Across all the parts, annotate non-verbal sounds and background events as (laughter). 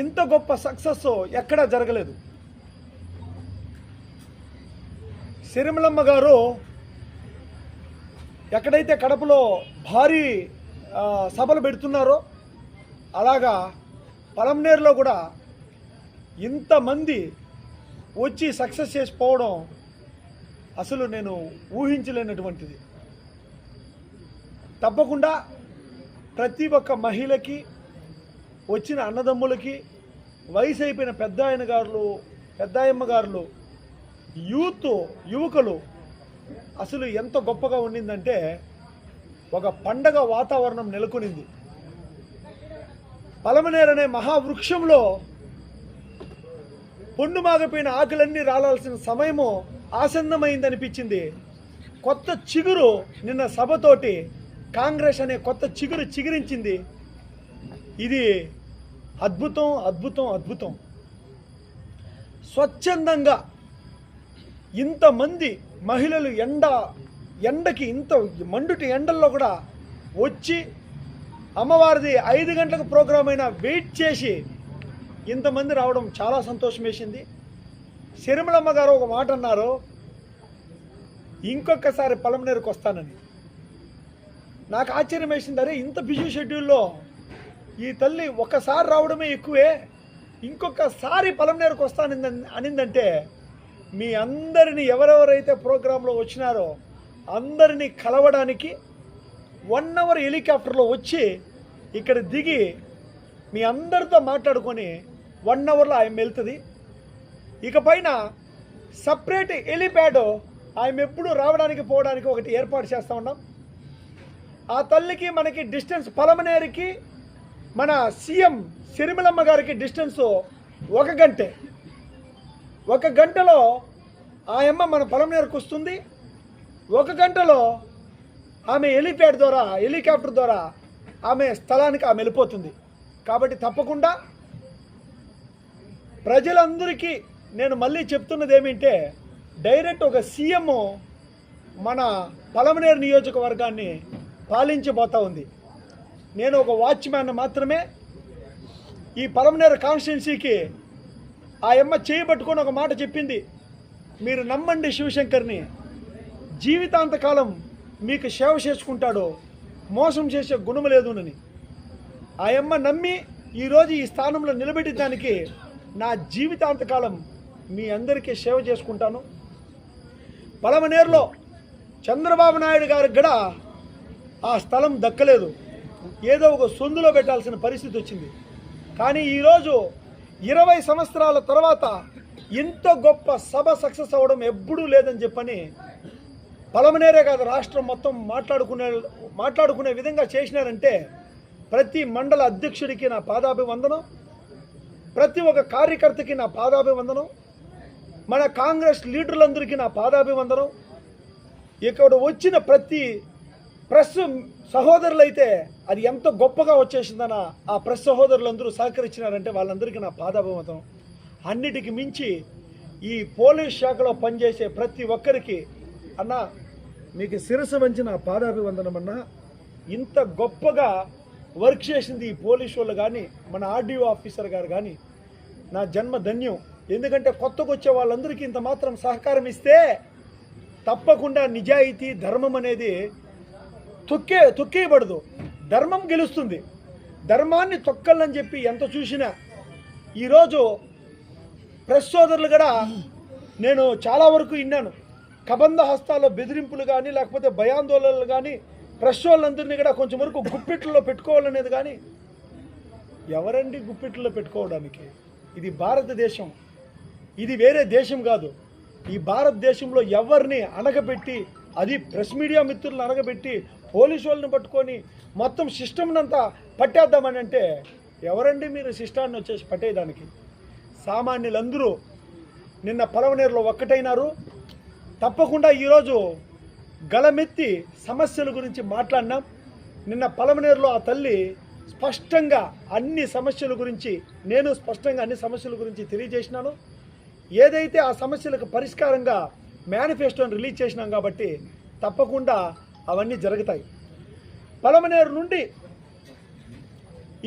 ఇంత గొప్ప సక్సెస్ ఎక్కడా జరగలేదు. సిరిమలమ్మ గారు ఎక్కడైతే కడపలో భారీ సభలు పెడుతున్నారో అలాగా పలంనేరులో కూడా ఇంతమంది వచ్చి సక్సెస్ చేసిపోవడం అసలు నేను ఊహించలేనటువంటిది. తప్పకుండా ప్రతి ఒక్క మహిళకి వచ్చిన అన్నదమ్ములకి వయసు అయిపోయిన పెద్ద ఆయన గారులు పెద్ద గారులు యూత్ యువకులు అసలు ఎంత గొప్పగా ఉండిందంటే ఒక పండగ వాతావరణం నెలకొనింది. పలమనేరు అనే మహావృక్షంలో పొండు మాగపోయిన ఆకులన్నీ రాలాల్సిన సమయము ఆసన్నమైందనిపించింది. కొత్త చిగురు నిన్న సభతోటి కాంగ్రెస్ అనే కొత్త చిగురు చిగురించింది. ఇది అద్భుతం అద్భుతం అద్భుతం. స్వచ్ఛందంగా ఇంతమంది మహిళలు ఎండ ఎండకి ఇంత మండుటి ఎండల్లో కూడా వచ్చి అమ్మవారిది ఐదు గంటలకు ప్రోగ్రాం అయినా వెయిట్ చేసి ఇంతమంది రావడం చాలా సంతోషం వేసింది. శరిమలమ్మ గారు ఒక మాట అన్నారు ఇంకొకసారి పలమనేరుకు వస్తానని నాకు ఆశ్చర్యం వేసింది అరే ఇంత బిజీ షెడ్యూల్లో ఈ తల్లి ఒకసారి రావడమే ఎక్కువే ఇంకొకసారి పలమనేరుకు వస్తాను అనిందంటే మీ అందరిని ఎవరెవరైతే ప్రోగ్రాంలో వచ్చినారో అందరినీ కలవడానికి వన్ అవర్ హెలికాప్టర్లో వచ్చి ఇక్కడ దిగి మీ అందరితో మాట్లాడుకొని వన్ అవర్లో ఆమె వెళ్తుంది. ఇక పైన సపరేట్ హెలిప్యాడ్ ఆమె ఎప్పుడు రావడానికి పోవడానికి ఒకటి ఏర్పాటు చేస్తూ ఉన్నాం. ఆ తల్లికి మనకి డిస్టెన్స్ పలమనేరికి మన సీఎం సిరిమలమ్మ గారికి డిస్టెన్స్ ఒక గంటే. ఒక గంటలో ఆ అమ్మ మన పలమనేరుకు వస్తుంది. ఒక గంటలో ఆమె హెలిప్యాడ్ ద్వారా హెలికాప్టర్ ద్వారా ఆమె స్థలానికి ఆమె వెళ్ళిపోతుంది. కాబట్టి తప్పకుండా ప్రజలందరికీ నేను మళ్ళీ చెప్తున్నది ఏమిటంటే డైరెక్ట్ ఒక సీఎం మన పలమనేరు నియోజకవర్గాన్ని పాలించబోతా ఉంది. నేను ఒక వాచ్మ్యాన్ మాత్రమే ఈ పలమనేరు కాన్స్టిట్యున్సీకి ఆ అమ్మ చేయబట్టుకొని ఒక మాట చెప్పింది. మీరు నమ్మండి శివశంకర్ని. జీవితాంతకాలం మీకు సేవ చేసుకుంటాడో మోసం చేసే గుణము లేదునని. ఆ అమ్మ నమ్మి ఈరోజు ఈ స్థానంలో నిలబెట్టడానికి నా జీవితాంతకాలం మీ అందరికీ సేవ చేసుకుంటాను. పలమనేరులో చంద్రబాబు నాయుడు గారికి కూడా ఆ స్థలం దక్కలేదు. ఏదో ఒక సొందులో పెట్టాల్సిన పరిస్థితి వచ్చింది. కానీ ఈరోజు ఇరవై సంవత్సరాల తర్వాత ఇంత గొప్ప సభ సక్సెస్ అవ్వడం ఎప్పుడూ లేదని చెప్పని పలమనేరే కాదు రాష్ట్రం మొత్తం మాట్లాడుకునే మాట్లాడుకునే విధంగా చేసినారంటే ప్రతి మండల అధ్యక్షుడికి నా పాదాభివందనం ప్రతి ఒక్క కార్యకర్తకి నా పాదాభివందనం మన కాంగ్రెస్ లీడర్లందరికీ నా పాదాభివందనం. ఇక్కడ వచ్చిన ప్రతి ప్రెస్ సహోదరులైతే అది ఎంత గొప్పగా వచ్చేసిందన ఆ ప్రెస్ సహోదరులందరూ సహకరించినారంటే వాళ్ళందరికీ నా పాదాభిమతం అన్నిటికి మించి ఈ పోలీస్ శాఖలో పనిచేసే ప్రతి ఒక్కరికి అన్న మీకు శిరసు వంచి నా పాదాభివందనం అన్న ఇంత గొప్పగా వర్క్ చేసింది ఈ పోలీస్ వాళ్ళు కానీ మన ఆర్డీఓ ఆఫీసర్ గారు కానీ నా జన్మ ధన్యం. ఎందుకంటే కొత్తగా వచ్చే వాళ్ళందరికీ ఇంత మాత్రం సహకారం ఇస్తే తప్పకుండా నిజాయితీ ధర్మం అనేది తొక్కే తొక్కేయబడదు. ధర్మం గెలుస్తుంది. ధర్మాన్ని తొక్కలని చెప్పి ఎంత చూసినా ఈరోజు ప్రెస్ సోదరులు కూడా నేను చాలా వరకు విన్నాను. కబంధ హస్తాల్లో బెదిరింపులు కానీ లేకపోతే భయాందోళనలు కానీ ప్రెస్ వాళ్ళందరినీ కూడా కొంచెం వరకు గుప్పిట్లలో పెట్టుకోవాలనేది కానీ ఎవరండి గుప్పిట్లో పెట్టుకోవడానికి? ఇది భారతదేశం. ఇది వేరే దేశం కాదు. ఈ భారతదేశంలో ఎవరిని అణగబెట్టి అది ప్రెస్ మీడియా మిత్రులను అణగబెట్టి పోలీసు వాళ్ళని పట్టుకొని మొత్తం సిస్టమ్నంతా పట్టేద్దామని అంటే ఎవరండి మీరు సిస్టాన్ని వచ్చేసి పట్టేదానికి సామాన్యులందరూ నిన్న పలవనేరులో ఒక్కటైనారు. తప్పకుండా ఈరోజు గలమెత్తి సమస్యల గురించి మాట్లాడినాం. నిన్న పలమనేరులో ఆ తల్లి స్పష్టంగా అన్ని సమస్యల గురించి నేను స్పష్టంగా అన్ని సమస్యల గురించి తెలియజేసినాను. ఏదైతే ఆ సమస్యలకు పరిష్కారంగా మేనిఫెస్టోని రిలీజ్ చేసినాం కాబట్టి తప్పకుండా అవన్నీ జరుగుతాయి. పొలమనేరు నుండి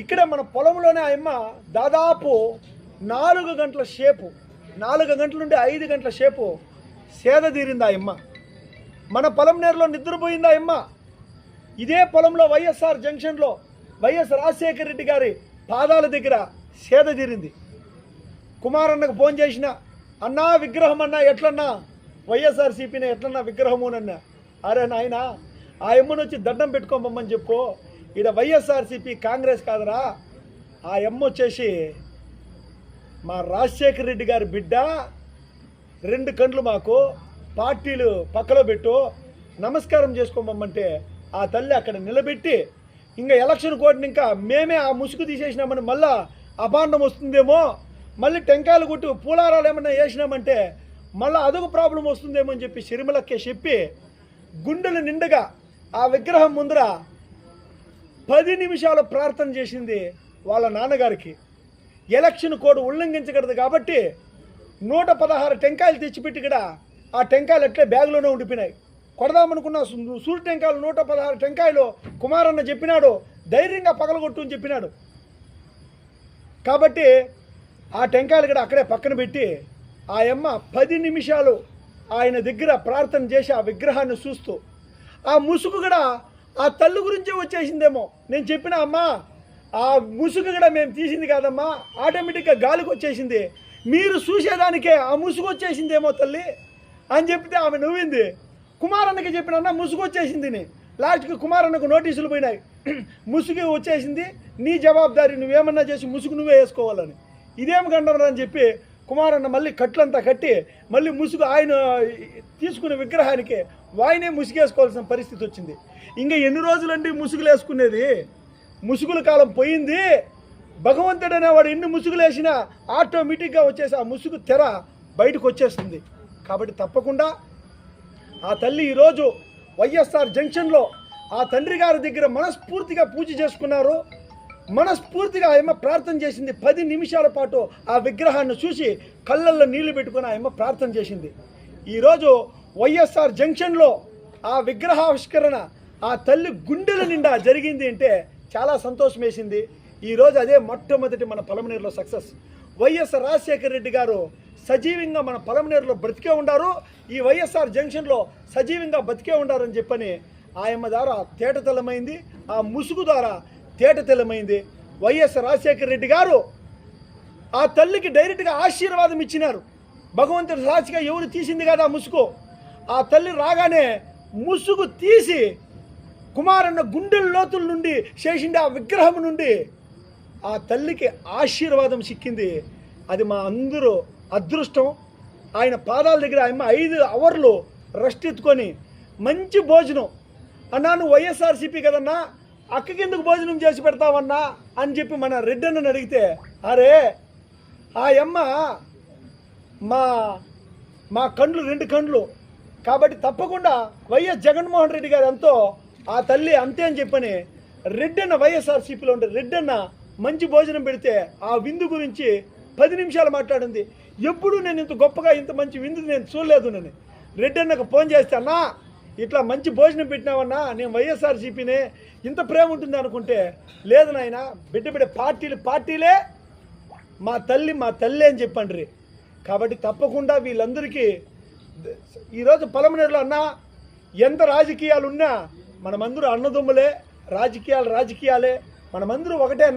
ఇక్కడ మన పొలంలోనే ఆ అమ్మ దాదాపు నాలుగు గంటల షేపు నాలుగు గంటల నుండి ఐదు గంటల షేపు సేద తీరింది ఆ అమ్మ. మన పొలం నేరులో నిద్రపోయింది అమ్మ. ఇదే పొలంలో వైఎస్ఆర్ జంక్షన్లో వైఎస్ రాజశేఖర రెడ్డి గారి పాదాల దగ్గర సేద తీరింది. కుమారన్నకు ఫోన్ చేసిన అన్నా విగ్రహం అన్నా ఎట్లన్నా? వైఎస్ఆర్సీపీని ఎట్లన్నా విగ్రహమునన్నా? అరే నాయనా ఆ ఎమ్మను వచ్చి దండం పెట్టుకోమని చెప్పు. ఈడ వైఎస్ఆర్సీపీ కాంగ్రెస్ కాదురా. ఆ ఎమ్మ వచ్చేసి మా రాజశేఖర రెడ్డి గారి బిడ్డ రెండు కండ్లు మాకు పార్టీలు పక్కలో పెట్టు. నమస్కారం చేసుకోమమ్మంటే ఆ తల్లి అక్కడ నిలబెట్టి ఇంకా ఎలక్షన్ కోటిని ఇంకా మేమే ఆ ముసుగు తీసేసినామని మళ్ళా అపాండం వస్తుందేమో. మళ్ళీ టెంకాయలు కొట్టు పూలారాలు ఏమన్నా వేసినామంటే మళ్ళీ అదొక ప్రాబ్లం వస్తుందేమో అని చెప్పి షర్మిలక్కే చెప్పి గుండెలు నిండుగా ఆ విగ్రహం ముందర పది నిమిషాలు ప్రార్థన చేసింది వాళ్ళ నాన్నగారికి. ఎలక్షన్ కోడ్ ఉల్లంఘించకూడదు కాబట్టి నూట పదహారు టెంకాయలు తెచ్చిపెట్టి కూడా ఆ టెంకాయలు అట్లే బ్యాగ్లోనే ఉండిపోయినాయి. కొడదామనుకున్న సూర్య టెంకాయలు నూట పదహారు టెంకాయలు కుమారన్న చెప్పినాడు ధైర్యంగా పగలగొట్టు అని చెప్పినాడు. కాబట్టి ఆ టెంకాయలు కూడా అక్కడే పక్కన పెట్టి ఆ అమ్మ పది నిమిషాలు ఆయన దగ్గర ప్రార్థన చేసి ఆ విగ్రహాన్ని చూస్తూ ఆ ముసుగు కూడా ఆ తల్లి గురించే వచ్చేసిందేమో. నేను చెప్పిన అమ్మా ఆ ముసుగు కూడా మేము తీసింది కాదమ్మా ఆటోమేటిక్గా గాలికి వచ్చేసింది. మీరు చూసేదానికే ఆ ముసుగు వచ్చేసిందేమో తల్లి. అని చెప్తే ఆమె నవ్వింది. కుమారన్నకి చెప్పిన అన్న ముసుగు వచ్చేసింది లాస్ట్కి కుమారన్నకు నోటీసులు పోయినాయి. (clears throat) ముసుగు వచ్చేసింది. నీ జవాబుదారి నువ్వేమన్నా చేసి ముసుగు నువ్వే వేసుకోవాలని. ఇదేం గండం అని చెప్పి కుమారన్న మళ్ళీ కట్లంతా కట్టి మళ్ళీ ముసుగు ఆయన తీసుకున్న విగ్రహానికి వాయినే ముసుగేసుకోవాల్సిన పరిస్థితి వచ్చింది. ఇంకా ఎన్ని రోజులండి ముసుగులు వేసుకునేది? ముసుగుల కాలం పోయింది. భగవంతుడు అనేవాడు ఎన్ని ముసుగులు వేసినా ఆటోమేటిక్గా వచ్చేసి ఆ ముసుగు తెర బయటకు వచ్చేస్తుంది. కాబట్టి తప్పకుండా ఆ తల్లి ఈరోజు వైఎస్ఆర్ జంక్షన్లో ఆ తండ్రి గారి దగ్గర మనస్ఫూర్తిగా పూజ చేసుకున్నారు. మనస్ఫూర్తిగా ఆయమ్మ ప్రార్థన చేసింది. పది నిమిషాల పాటు ఆ విగ్రహాన్ని చూసి కళ్ళల్లో నీళ్ళు పెట్టుకుని ఆయమ్మ ప్రార్థన చేసింది. ఈరోజు వైఎస్ఆర్ జంక్షన్లో ఆ విగ్రహావిష్కరణ ఆ తల్లి గుండెల నిండా జరిగింది అంటే చాలా సంతోషం వేసింది. ఈరోజు అదే మొట్టమొదటి మన పలమనేరులో సక్సెస్. వైఎస్ రాజశేఖర రెడ్డి గారు సజీవంగా మన పలమనేరులో బ్రతికే ఉండారు. ఈ వైఎస్ఆర్ జంక్షన్లో సజీవంగా బతికే ఉండారని చెప్పని ఆయమ్మ ద్వారా తేటతలమైంది ఆ ముసుగు ద్వారా తేటతెల్లమైంది వైఎస్ రాజశేఖర రెడ్డి గారు ఆ తల్లికి డైరెక్ట్గా ఆశీర్వాదం ఇచ్చినారు. భగవంతుడి రాశిగా ఎవరు తీసింది కదా ఆ ముసుగు? ఆ తల్లి రాగానే ముసుగు తీసి కుమారన్న గుండెల లోతుల నుండి చేసిండే ఆ విగ్రహం నుండి ఆ తల్లికి ఆశీర్వాదం సిక్కింది అది మా అందరూ అదృష్టం. ఆయన పాదాల దగ్గర ఆయన ఐదు అవర్లు రెస్ట్ ఎత్తుకొని మంచి భోజనం. అన్నా నువ్వు వైఎస్ఆర్సీపీ కదన్నా అక్కకి ఎందుకు భోజనం చేసి పెడతావన్నా అని చెప్పి మన రెడ్డన్నను అడిగితే అరే ఆ అమ్మ మా మా కండ్లు రెండు కండ్లు. కాబట్టి తప్పకుండా వైఎస్ జగన్మోహన్ రెడ్డి గారు ఎంతో ఆ తల్లి అంతే అని చెప్పని రెడ్డన్న వైఎస్ఆర్సీపీలో ఉండే రెడ్డన్న మంచి భోజనం పెడితే ఆ విందు గురించి పది నిమిషాలు మాట్లాడింది. ఎప్పుడు నేను ఇంత గొప్పగా ఇంత మంచి విందు నేను చూడలేదు నేను రెడ్డన్నకు ఫోన్ చేస్తే అన్నా ఇట్లా మంచి భోజనం పెట్టినావన్నా నేను వైఎస్ఆర్సీపీనే ఇంత ప్రేమ ఉంటుంది అనుకుంటే లేదు నాయన బిడ్డ బిడ్డ పార్టీలు పార్టీలే మా తల్లి మా తల్లి అని చెప్పండి కాబట్టి తప్పకుండా వీళ్ళందరికీ ఈరోజు పలమనేరులో అన్నా ఎంత రాజకీయాలు ఉన్నా మనమందరూ అన్నదమ్ములే రాజకీయాలు రాజకీయాలే మనమందరూ ఒకటే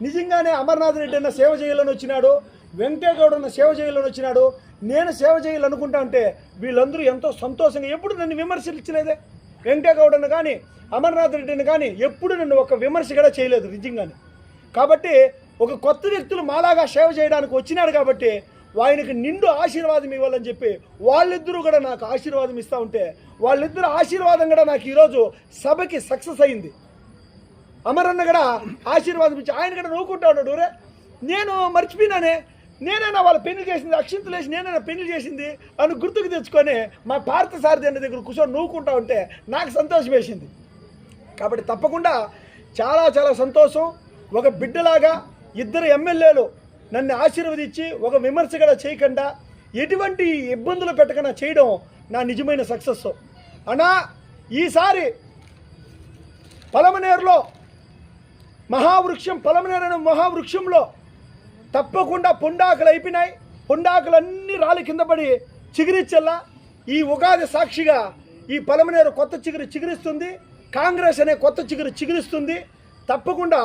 నిజంగానే అమర్నాథ్ రెడ్డి అన్న సేవ చేయాలని వచ్చినాడు వెంకటేగౌడ్ అన్న సేవ చేయాలని వచ్చినాడు నేను సేవ చేయాలనుకుంటా అంటే వీళ్ళందరూ ఎంతో సంతోషంగా ఎప్పుడు నన్ను విమర్శించలేదే? వెంకటేగౌడ కానీ అమర్నాథ్ రెడ్డిని కానీ ఎప్పుడు నన్ను ఒక విమర్శ కూడా చేయలేదు నిజంగానే. కాబట్టి ఒక కొత్త వ్యక్తులు మాలాగా సేవ చేయడానికి వచ్చినాడు కాబట్టి ఆయనకి నిండు ఆశీర్వాదం ఇవ్వాలని చెప్పి వాళ్ళిద్దరూ కూడా నాకు ఆశీర్వాదం ఇస్తూ ఉంటే వాళ్ళిద్దరు ఆశీర్వాదం కూడా నాకు ఈరోజు సభకి సక్సెస్ అయింది. అమరన్న కూడా ఆశీర్వాదం ఇచ్చి ఆయన కూడా నవ్వుకుంటా ఉన్నాడు. రే నేను మర్చిపోయినానే. నేనైనా వాళ్ళ పెళ్ళి చేసింది అక్షింతలు వేసి నేనైనా పెళ్ళి చేసింది అని గుర్తుకు తెచ్చుకొని మా భారత సారథి అన్న దగ్గర కూర్చొని నవ్వుకుంటా ఉంటే నాకు సంతోషం వేసింది. కాబట్టి తప్పకుండా చాలా చాలా సంతోషం. ఒక బిడ్డలాగా ఇద్దరు ఎమ్మెల్యేలు నన్ను ఆశీర్వదించి ఒక విమర్శ కూడా చేయకుండా ఎటువంటి ఇబ్బందులు పెట్టకుండా చేయడం నా నిజమైన సక్సెస్. అన్నా ఈసారి పలమనేరులో మహావృక్షం పలమనేరని మహావృక్షంలో తప్పకుండా పుండాకులు అయిపోయినాయి. పుండాకులన్నీ రాళ్ళు కింద పడి చిగురిచ్చల్లా ఈ ఉగాది సాక్షిగా ఈ పలమనేరు కొత్త చిగురు చిగురిస్తుంది. కాంగ్రెస్ అనే కొత్త చిగురు చిగురిస్తుంది. తప్పకుండా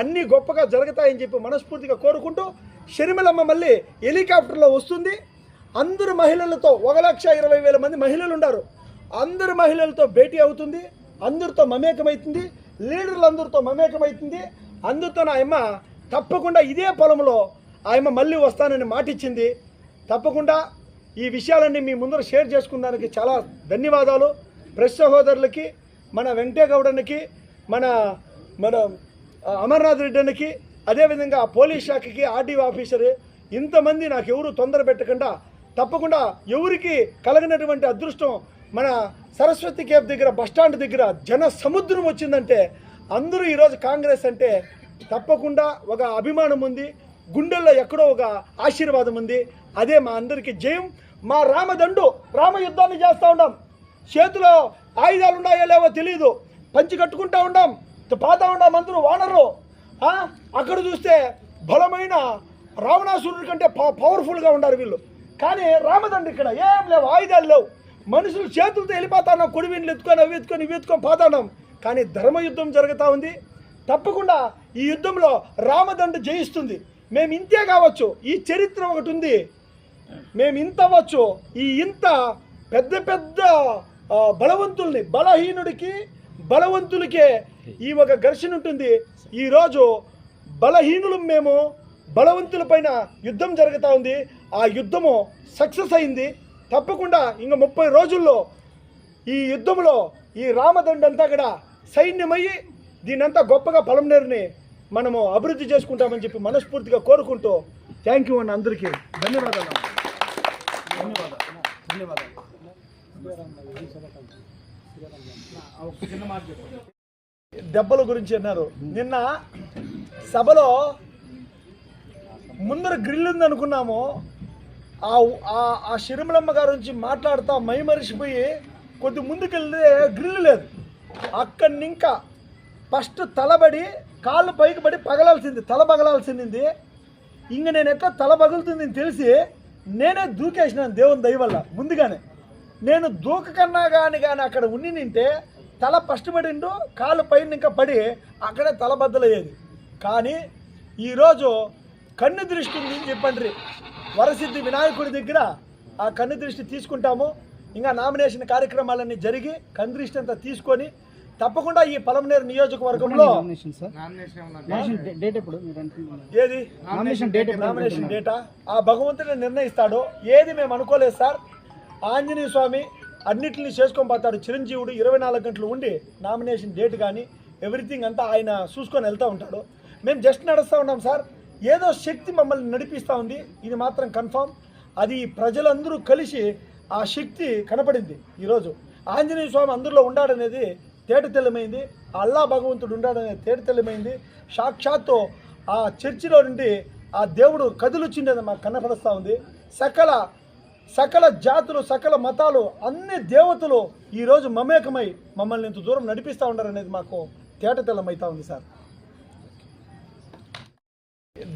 అన్నీ గొప్పగా జరుగుతాయని చెప్పి మనస్ఫూర్తిగా కోరుకుంటూ షర్మిలమ్మ మళ్ళీ హెలికాప్టర్లో వస్తుంది. అందరు మహిళలతో ఒక లక్ష ఇరవై వేల మంది మహిళలు ఉన్నారు అందరు మహిళలతో భేటీ అవుతుంది. అందరితో మమేకమవుతుంది లీడర్లందరితో మమేకమవుతుంది అందరితో నా అమ్మ తప్పకుండా ఇదే పొలంలో ఆయమ్మ మళ్ళీ వస్తానని మాటిచ్చింది. తప్పకుండా ఈ విషయాలన్నీ మీ ముందర షేర్ చేసుకున్నానికి చాలా ధన్యవాదాలు. ప్రెస్ సహోదరులకి మన వెంకటేగౌడనికి మన మన అమర్నాథ్ రెడ్డి అన్నకి అదేవిధంగా పోలీస్ శాఖకి ఆర్డీఓ ఆఫీసర్ ఇంతమంది నాకు ఎవరు తొందర పెట్టకుండా తప్పకుండా ఎవరికి కలగనటువంటి అదృష్టం మన సరస్వతి కేఫ్ దగ్గర బస్టాండ్ దగ్గర జన సముద్రం వచ్చిందంటే అందరూ ఈరోజు కాంగ్రెస్ అంటే తప్పకుండా ఒక అభిమానం ఉంది. గుండెల్లో ఎక్కడో ఒక ఆశీర్వాదం ఉంది. అదే మా అందరికీ జయం. మా రామదండు రామ యుద్ధాన్ని చేస్తూ ఉన్నాం చేతిలో ఆయుధాలు ఉన్నాయో లేవో తెలియదు పంచి కట్టుకుంటా ఉన్నాం పాతా ఉన్నాం అందరూ వానరు. అక్కడ చూస్తే బలమైన రావణాసురుడి కంటే పవర్ఫుల్గా ఉన్నారు వీళ్ళు. కానీ రామదండ్రి ఇక్కడ ఏం లేవు ఆయుధాలు లేవు. మనుషులు చేతులతో వెళ్ళిపోతాను కొడివీళ్ళు ఎత్తుకొని అవి ఎత్తుకొని ఇవి ఎత్తుకొని పోతాన్నాం కానీ ధర్మయుద్ధం జరుగుతూ ఉంది. తప్పకుండా ఈ యుద్ధంలో రామదండు జయిస్తుంది. మేము ఇంతే కావచ్చు ఈ చరిత్ర ఒకటి ఉంది. మేము ఇంత అవ్వచ్చు ఈ ఇంత పెద్ద పెద్ద బలవంతుల్ని బలహీనుడికి బలవంతులకే ఈ ఒక ఘర్షణ ఉంటుంది. ఈరోజు బలహీనులు మేము బలవంతుల పైన యుద్ధం జరుగుతూ ఉంది. ఆ యుద్ధము సక్సెస్ అయింది. తప్పకుండా ఇంక ముప్పై రోజుల్లో ఈ యుద్ధంలో ఈ రామదండంతా కూడా సైన్యమయ్యి దీనంతా గొప్పగా పొలంనేరుని మనము అభివృద్ధి చేసుకుంటామని చెప్పి మనస్ఫూర్తిగా కోరుకుంటూ థ్యాంక్ యూ అన్న అందరికీ. ధన్యవాదాలు. ధన్యవాదాలు ధన్యవాదాలు దెబ్బల గురించి అన్నారు. నిన్న సభలో ముందర గ్రిల్ ఉంది అనుకున్నాము. ఆ ఆ- షిరిమలమ్మ గారి నుంచి మాట్లాడుతా మైమరిచిపోయి కొద్ది ముందుకెళ్తే గ్రిల్ లేదు. అక్కడి ఇంకా ఫస్ట్ తలబడి కాళ్ళు పైకి పడి పగలాల్సింది తల పగలాల్సింది. ఇంక నేను ఎక్కువ తల పగులుతుందని తెలిసి నేనే దూకేసినాను దేవుని దయ వల్ల. ముందుగానే నేను దూకకన్నా కానీ కానీ అక్కడ ఉండి నింటే తల ఫస్ట్ పడిండు కాళ్ళు పైన ఇంకా పడి అక్కడే తల బద్దలయ్యేది. కానీ ఈరోజు కన్ను దృష్టి ఉంది చెప్పండి వరసిద్ధి వినాయకుడి దగ్గర ఆ కన్ను దృష్టి తీసుకుంటాము. ఇంకా నామినేషన్ కార్యక్రమాలన్నీ జరిగి కన్ను దృష్టి అంతా తీసుకొని తప్పకుండా ఈ పలమనేరు నియోజకవర్గంలో? ఏది? నామినేషన్ డేట్ ఎప్పుడు? నామినేషన్ డేటా ఆ భగవంతుడే నిర్ణయిస్తాడు ఏది మేము అనుకోలేదు సార్ ఆంజనేయ స్వామి అన్నిటిని చేసుకొని పోతాడు. చిరంజీవుడు ఇరవై నాలుగు గంటలు ఉండి నామినేషన్ డేట్ కానీ ఎవ్రీథింగ్ అంతా ఆయన చూసుకొని వెళ్తూ ఉంటాడు. మేము జస్ట్ నడుస్తూ ఉన్నాం సార్ ఏదో శక్తి మమ్మల్ని నడిపిస్తూ ఉంది. ఇది మాత్రం కన్ఫామ్. అది ప్రజలందరూ కలిసి ఆ శక్తి కనపడింది ఈరోజు. ఆంజనేయ స్వామి అందరిలో ఉండాడనేది తేట తెల్లమైంది అల్లా భగవంతుడు ఉండాడనేది తేట తెల్లమైంది సాక్షాత్తు ఆ చర్చిలో నుండి ఆ దేవుడు కదులుచిండేది మాకు కనపడుస్తూ ఉంది. సకల సకల జాతులు సకల మతాలు అన్ని దేవతలు ఈరోజు మమేకమై మమ్మల్ని ఇంత దూరం నడిపిస్తూ ఉన్నారనేది మాకు తేట తెల్లమవుతా ఉంది సార్.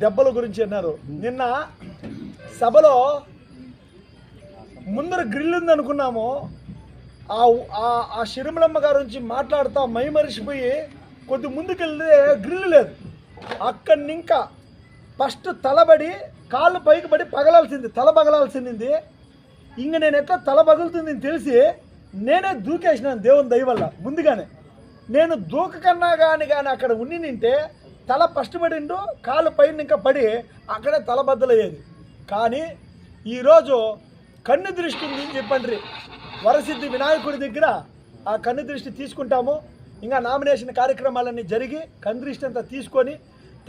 దెబ్బల గురించి అన్నారు. నిన్న సభలో ముందర గ్రిల్ ఉంది అనుకున్నాము ఆ ఆ- షిరిమలమ్మ గారి నుంచి మాట్లాడుతా మైమరిచిపోయి కొద్ది ముందుకెళ్తే గ్రిల్ లేదు. అక్కడి ఇంకా ఫస్ట్ తలబడి కాళ్ళు పైకి పడి పగలాల్సింది తల పగలాల్సింది. ఇంక నేను ఎక్కడ తల పగులుతుంది తెలిసి నేనే దూకేసినాను దేవుని దయ వల్ల ముందుగానే. నేను దూకకన్నా కానీ కానీ అక్కడ ఉండి నింటే తల ఫస్ట్ పడిండు కాళ్ళు పైన ఇంకా పడి అక్కడే తల బద్దలయ్యేది కానీ ఈరోజు కన్ను దృష్టి ఉంది చెప్పండి వరసిద్ధి వినాయకుడి దగ్గర ఆ కన్ను దృష్టి తీసుకుంటాము. ఇంకా నామినేషన్ కార్యక్రమాలన్నీ జరిగి కన్ను దృష్టి అంతా తీసుకొని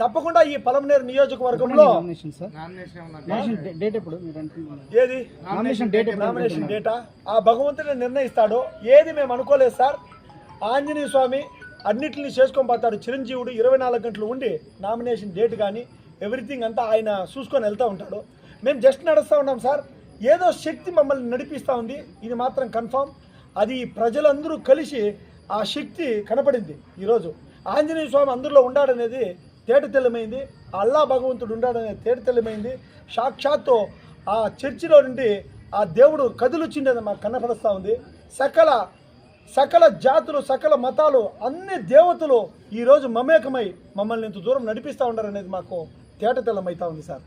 తప్పకుండా ఈ పలమనేరు నియోజకవర్గంలో నామినేషన్ సార్? నామినేషన్ డే- డేట్ ఎప్పుడు? మీరు అనుకుంటున్నారు? ఏది? నామినేషన్ డేట్ ఎప్పుడు నామినేషన్ డేటా? ఆ భగవంతుడే నిర్ణయిస్తాడు ఏది మేము అనుకోలేదు సార్. ఆంజనేయ స్వామి అన్నిటిని చేసుకొని పోతాడు. చిరంజీవుడు ఇరవై నాలుగు గంటలు ఉండి నామినేషన్ డేట్ కానీ ఎవ్రీథింగ్ అంతా ఆయన చూసుకొని వెళ్తూ ఉంటాడు. మేము జస్ట్ నడుస్తూ ఉన్నాం సార్. ఏదో శక్తి మమ్మల్ని నడిపిస్తూ ఉంది. ఇది మాత్రం కన్ఫామ్. అది ప్రజలందరూ కలిసి ఆ శక్తి కనపడింది ఈరోజు. ఆంజనేయ స్వామి అందులో ఉండాడనేది తేట తెల్లమైంది. అల్లా భగవంతుడు ఉండాడనేది తేట తెల్లమైంది. సాక్షాత్తు ఆ చర్చిలో నుండి ఆ దేవుడు కదులుచిండేది మాకు కనపడుస్తూ ఉంది. సకల సకల జాతులు సకల మతాలు అన్ని దేవతలు ఈరోజు మమేకమై మమ్మల్ని ఇంత దూరం నడిపిస్తూ ఉన్నారనేది మాకు తేట తెల్లమవుతా ఉంది సార్.